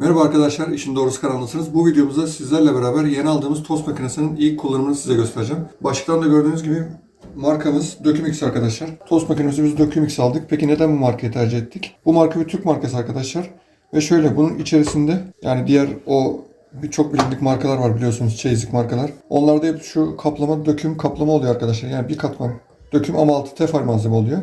Merhaba arkadaşlar, İşin Doğrusu kanalındasınız. Bu videomuzda sizlerle beraber yeni aldığımız tost makinesinin ilk kullanımını size göstereceğim. Başlıktan da gördüğünüz gibi markamız Dökümix arkadaşlar. Tost makinesi biz Dökümix aldık. Peki neden bu markayı tercih ettik? Bu marka bir Türk markası arkadaşlar. Ve şöyle bunun içerisinde yani diğer o birçok bilindik markalar var biliyorsunuz çeyizlik markalar. Onlarda hep şu kaplama döküm kaplama oluyor arkadaşlar. Yani bir katman döküm ama altı tefal malzeme oluyor.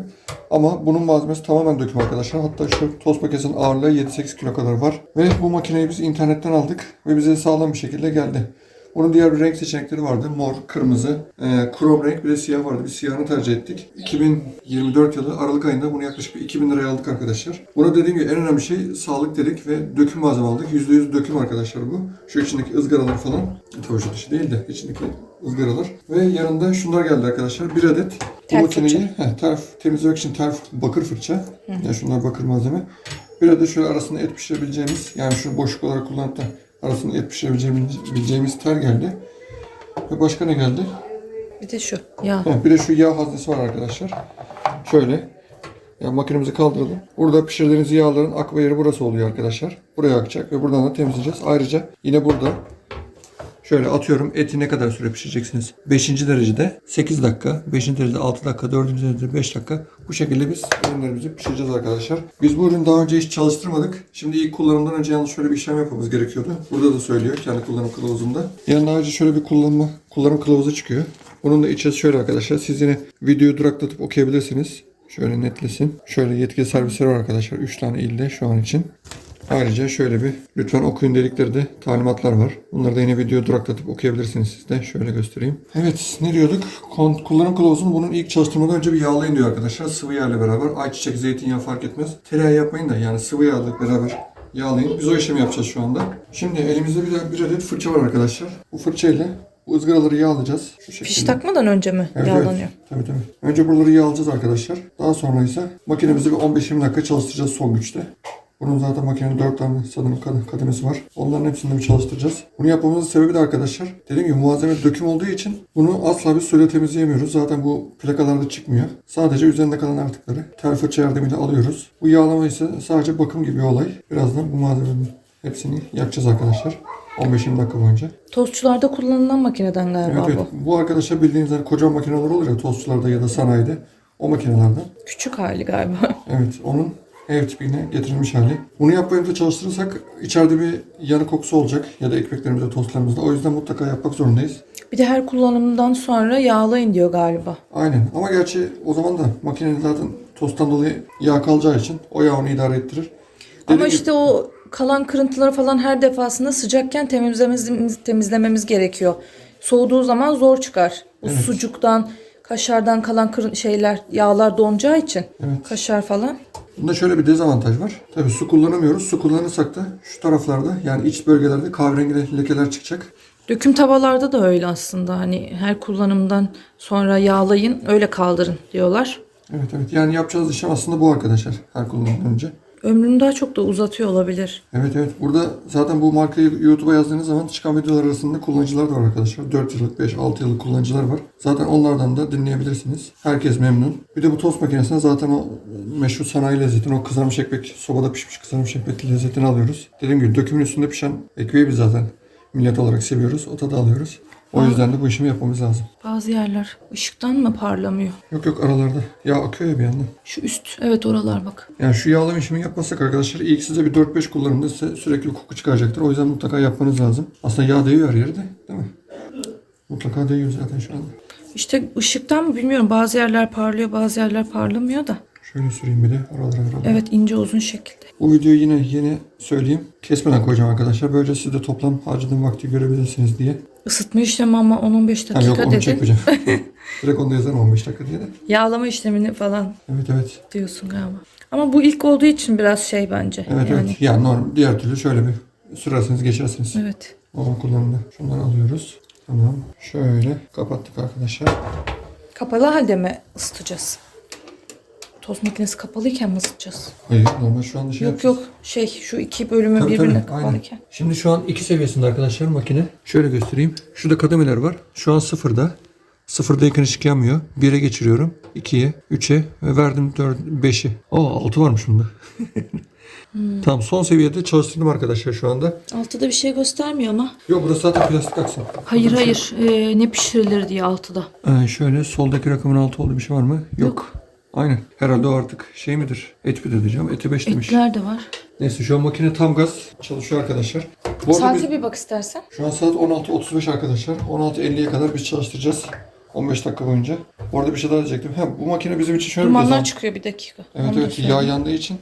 Ama bunun malzemesi tamamen döküm arkadaşlar. Hatta şu tost makinesinin ağırlığı 7-8 kilo kadar var. Ve bu makineyi biz internetten aldık ve bize sağlam bir şekilde geldi. Bunun diğer bir renk seçenekleri vardı. Mor, kırmızı, e, krom renk bir de siyah vardı. Biz siyahını tercih ettik. 2024 yılı Aralık ayında bunu yaklaşık bir 2000 liraya aldık arkadaşlar. Buna dediğim gibi en önemli şey sağlık dedik ve döküm malzeme aldık. %100 döküm arkadaşlar bu. Şu içindeki ızgaralar falan. Tabii şu dışı değil de içindeki ızgaralar. Ve yanında şunlar geldi arkadaşlar. Bir adet bu makineyi he, tel, temizlemek için tel, bakır fırça. Yani şunlar bakır malzeme. Bir adet şöyle arasında et pişirebileceğimiz yani şunu boşluk olarak kullanıp da arasında et pişirebileceğimiz tel geldi. Ve başka ne geldi? Bir de şu ya. Ha, bir de şu yağ haznesi var arkadaşlar. Şöyle. Yani makinemizi kaldıralım. Burada pişirdiğiniz yağların akma yeri burası oluyor arkadaşlar. Buraya akacak ve buradan da temizleyeceğiz. Ayrıca yine burada şöyle atıyorum eti ne kadar süre pişireceksiniz? 5. derecede 8 dakika, 5. derecede 6 dakika, 4. derecede 5 dakika. Bu şekilde biz ürünlerimizi pişireceğiz arkadaşlar. Biz bu ürünü daha önce hiç çalıştırmadık. Şimdi ilk kullanımdan önce yalnız şöyle bir işlem yapmamız gerekiyordu. Burada da söylüyor kendi kullanım kılavuzunda. Yanına ayrıca şöyle bir kullanma, kullanım kılavuzu çıkıyor. Bunun da içerisi şöyle arkadaşlar. Siz yine videoyu duraklatıp okuyabilirsiniz. Şöyle netlesin. Şöyle yetkili servisleri var arkadaşlar. 3 tane ilde şu an için. Ayrıca şöyle bir lütfen okuyun dedikleri de talimatlar var. Bunları da yine video duraklatıp okuyabilirsiniz siz de. Şöyle göstereyim. Evet ne diyorduk? Kullanım kılavuzunu bunun ilk çalıştırmadan önce bir yağlayın diyor arkadaşlar. Sıvı yağ ile beraber. Ayçiçek, zeytinyağı fark etmez. Tereyağı yapmayın da yani sıvı yağla beraber yağlayın. Biz o işlemi yapacağız şu anda. Şimdi elimizde bir, bir adet fırça var arkadaşlar. Bu fırçayla bu ızgaraları yağlayacağız. Şu şekilde. Fiş takmadan önce mi Evet, yağlanıyor? Evet. Tabii tabii. Önce buraları yağlayacağız arkadaşlar. Daha sonra ise makinemizi bir 15-20 dakika çalıştıracağız son güçte. Bunun zaten makinenin 4 tane sanırım kad- kademesi var. Onların hepsini bir çalıştıracağız. Bunu yapmamızın sebebi de arkadaşlar dediğim gibi malzeme döküm olduğu için bunu asla bir suyla temizleyemiyoruz. Zaten bu plakalarda çıkmıyor. Sadece üzerinde kalan artıkları tel fırça yardımıyla alıyoruz. Bu yağlama ise sadece bakım gibi bir olay. Birazdan bu malzemenin hepsini yakacağız arkadaşlar. 15-20 dakika boyunca. Tostçularda kullanılan makineden galiba Evet, evet. bu. Bu arkadaşlar bildiğiniz hani kocaman makineler olur ya tostçularda ya da sanayide. O makinelerden. Küçük hali galiba. Evet onun ev tipine getirilmiş hali. Bunu yapmayıp da çalıştırırsak içeride bir yanık kokusu olacak ya da ekmeklerimizde, tostlarımızda. O yüzden mutlaka yapmak zorundayız. Bir de her kullanımdan sonra yağlayın diyor galiba. Aynen ama gerçi o zaman da makinenin zaten tosttan dolayı yağ kalacağı için o yağ onu idare ettirir. Ama Dediğim işte o kalan kırıntıları falan her defasında sıcakken temizlememiz, temizlememiz gerekiyor. Soğuduğu zaman zor çıkar. O Evet. sucuktan, kaşardan kalan kırın şeyler, yağlar donacağı için. Evet. Kaşar falan. Bunda şöyle bir dezavantaj var. Tabii su kullanamıyoruz. Su kullanırsak da şu taraflarda yani iç bölgelerde kahverengi lekeler çıkacak. Döküm tavalarda da öyle aslında. Hani her kullanımdan sonra yağlayın, öyle kaldırın diyorlar. Evet evet yani yapacağız işlem aslında bu arkadaşlar her kullanımdan önce. Ömrünü daha çok da uzatıyor olabilir. Evet evet. Burada zaten bu markayı YouTube'a yazdığınız zaman çıkan videolar arasında kullanıcılar da var arkadaşlar. 4 yıllık, 5, 6 yıllık kullanıcılar var. Zaten onlardan da dinleyebilirsiniz. Herkes memnun. Bir de bu tost makinesine zaten o meşhur sanayi lezzetini, o kızarmış ekmek, sobada pişmiş kızarmış ekmek lezzetini alıyoruz. Dediğim gibi dökümün üstünde pişen ekmeği biz zaten millet olarak seviyoruz. O tadı alıyoruz. O yüzden de bu işimi yapmamız lazım. Bazı yerler ışıktan mı parlamıyor? Yok yok aralarda. Yağ akıyor ya bir yandan. Şu üst. Evet oralar bak. Yani şu yağlama işimi yapmasak arkadaşlar ilk size bir 4-5 kullanımda size sürekli koku çıkaracaktır. O yüzden mutlaka yapmanız lazım. Aslında yağ değiyor her yerde değil mi? Mutlaka değiyor zaten şu anda. İşte ışıktan mı bilmiyorum. Bazı yerler parlıyor bazı yerler parlamıyor da. Şöyle süreyim bir de aralara aralara. Evet ince uzun şekilde. Bu videoyu yine yeni söyleyeyim. Kesmeden koyacağım arkadaşlar. Böylece siz de toplam harcadığım vakti görebilirsiniz diye. Isıtma işlemi ama 10-15 Ha, yok dakika onu dedin. çekmeyeceğim. Direkt onda yazarım 15 dakika diye de. Yağlama işlemini falan Evet evet. diyorsun galiba. Ama bu ilk olduğu için biraz şey bence. Evet yani. evet. Yani normal. Diğer türlü şöyle bir sürerseniz geçersiniz. Evet. Normal kullanımda. Şunları alıyoruz. Tamam. Şöyle kapattık arkadaşlar. Kapalı halde mi ısıtacağız? Tost makinesi kapalıyken mi ısıtacağız? Hayır normal şu anda şey yok yok şey şu iki bölümü Tabii, birbirine tabii, aynen. kapalıyken. Şimdi şu an iki seviyesinde arkadaşlar makine. Şöyle göstereyim. Şurada kademeler var. Şu an sıfırda. Sıfırdayken ışık yanmıyor. 1'e geçiriyorum. 2'ye, 3'e ve verdim 4, 5'i. Aa 6 varmış bunda. Tamam son seviyede çalıştırdım arkadaşlar şu anda. Altıda bir şey göstermiyor ama. Yok burası zaten plastik aksın. Hayır hayır. Ee, ne pişirilir diye altıda. Ee, şöyle soldaki rakamın altı olduğu bir şey var mı? Yok. Aynen. Herhalde o artık şey midir? Et midir diyeceğim. Eti 5 demiş. Etler de var. Neyse şu an makine tam gaz çalışıyor arkadaşlar. Bu arada Saate biz, bir bak istersen. şu an saat 16.35 arkadaşlar. 16.50'ye kadar biz çalıştıracağız. 15 dakika boyunca. Bu arada bir şey daha diyecektim. Ha, bu makine bizim için şöyle bir Dumanlar dezavantaj- çıkıyor bir dakika. Evet Onu da evet yağ yandığı için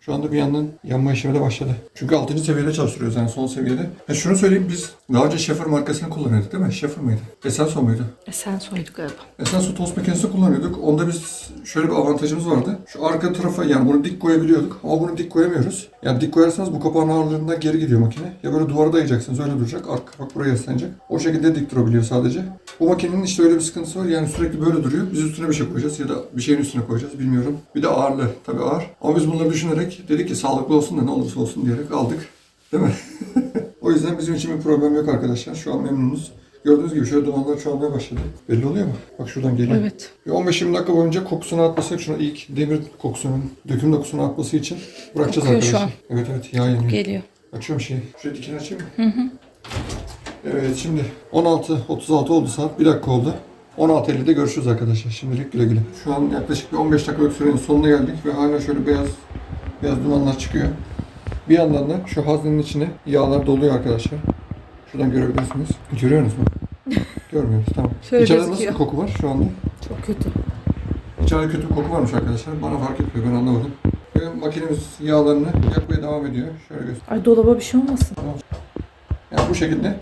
şu anda bir yandan yanma işlemi de başladı. Çünkü 6. seviyede çalıştırıyoruz yani son seviyede. Ha şunu söyleyeyim biz daha önce Schaefer markasını kullanıyorduk değil mi? Schaefer mıydı? Esenso muydu? E, sen soyduk galiba. Esenso tost makinesini kullanıyorduk. Onda biz şöyle bir avantajımız vardı. Şu arka tarafa yani bunu dik koyabiliyorduk ama bunu dik koyamıyoruz. Yani dik koyarsanız bu kapağın ağırlığından geri gidiyor makine. Ya böyle duvara dayayacaksınız öyle duracak. Arka kapak buraya yaslanacak. O şekilde dik durabiliyor sadece. Bu makinenin işte öyle bir sıkıntısı var. Yani sürekli böyle duruyor. Biz üstüne bir şey koyacağız ya da bir şeyin üstüne koyacağız bilmiyorum. Bir de ağırlığı tabii ağır. Ama biz bunları düşünerek dedik ki sağlıklı olsun da ne olursa olsun diyerek aldık. Değil mi? o yüzden bizim için bir problem yok arkadaşlar. Şu an memnunuz. Gördüğünüz gibi şöyle dumanlar çoğalmaya başladı. Belli oluyor mu? Bak şuradan geliyor. Evet. Bir 15-20 dakika boyunca kokusunu atması, şunu ilk demir kokusunun, döküm dokusunu atması için bırakacağız Kokuyor şu arkadaşlar. Evet evet yağ yanıyor. Geliyor. Açıyorum şeyi. Şuraya dikini açayım mı? Evet şimdi 16.36 oldu saat. Bir dakika oldu. 16.50'de görüşürüz arkadaşlar. Şimdilik güle güle. Şu an yaklaşık bir 15 dakikalık sürenin sonuna geldik ve hala şöyle beyaz beyaz dumanlar çıkıyor. Bir yandan da şu haznenin içine yağlar doluyor arkadaşlar. Şuradan görebilirsiniz. Görüyorsunuz mu? Görmüyoruz tamam. Şöyle İçeride gözüküyor. nasıl bir koku var şu anda? Çok kötü. İçeride kötü bir koku varmış arkadaşlar. Bana fark etmiyor ben anlamadım. Ve makinemiz yağlarını yakmaya devam ediyor. Şöyle göster. Ay dolaba bir şey olmasın. Yani bu şekilde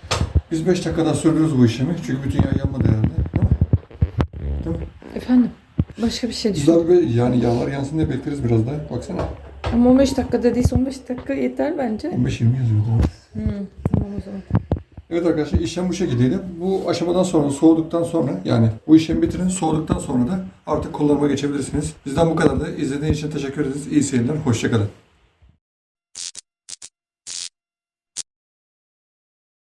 biz 5 dakikada sürdürürüz bu işlemi. Çünkü bütün yağ yanmadı herhalde. Mi? Efendim. Başka bir şey Biz düşün. daha bir yani yağlar yansın diye bekleriz biraz daha. Baksana. Ama 15 dakika dediyse 15 dakika yeter bence. 15-20 yazıyor. Tamam. Hmm, tamam o zaman. Evet arkadaşlar işlem bu şekildeydi. Bu aşamadan sonra soğuduktan sonra yani bu işlemi bitirin soğuduktan sonra da artık kullanıma geçebilirsiniz. Bizden bu kadar da izlediğiniz için teşekkür ederiz. İyi seyirler. Hoşçakalın.